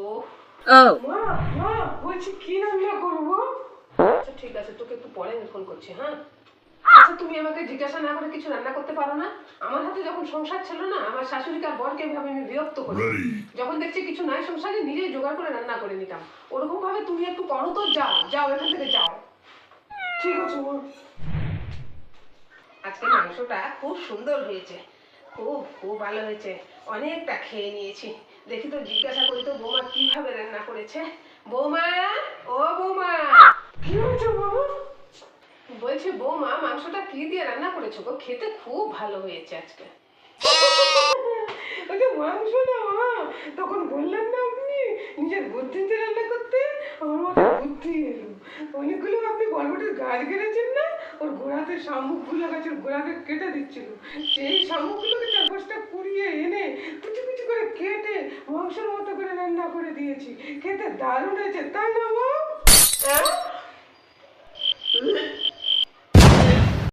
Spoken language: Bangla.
Oh. মা মা বলছি কি রান্না করব? আচ্ছা ঠিক আছে তোকে একটু পরে আমি ফোন করছি হ্যাঁ? আচ্ছা তুমি আমাকে জিজ্ঞাসা না করে কিছু রান্না করতে পারো না? আমার হাতে যখন সংসার ছিল না আমার শাশুড়িকে আর বরকে ভাবে আমি বিরক্ত করি। যখন দেখছি কিছু নাই সংসারে নিজেই জোগাড় করে রান্না করে নিতাম। ওরকম ভাবে তুমি একটু করো তো যাও যাও এখান থেকে যাও। ঠিক আছে আজকে মাংসটা খুব সুন্দর হয়েছে। খুব খুব ভালো হয়েছে। অনেকটা খেয়ে নিয়েছি। দেখি তো জিজ্ঞাসা করি তো বৌমা কীভাবে রান্না করেছে? বৌমা, ও বৌমা। কি হয়েছে বাবু বলছি, বৌমা, মাংসটা কি দিয়ে রান্না করেছ গো? খেতে খুব ভালো হয়েছে আজকে। যে মাংস না মা। তখন বললেন না আপনি, নিজের বুদ্ধিতে রান্না করতে? আমার বুদ্ধি এলো। অনেকগুলো আপনি বরবটির গাছ কেটেছেন না? ওর গোড়াতে শামুকগুলো গাছের গোড়াতে কেটে দিচ্ছিল। সেই শামুকগুলোকে চারপাশটা পুড়িয়ে এনে কুচি কুচি করে কেটে মাংসের মতো করে রান্না করে দিয়েছি। খেতে দারুণ হয়েছে, তাই না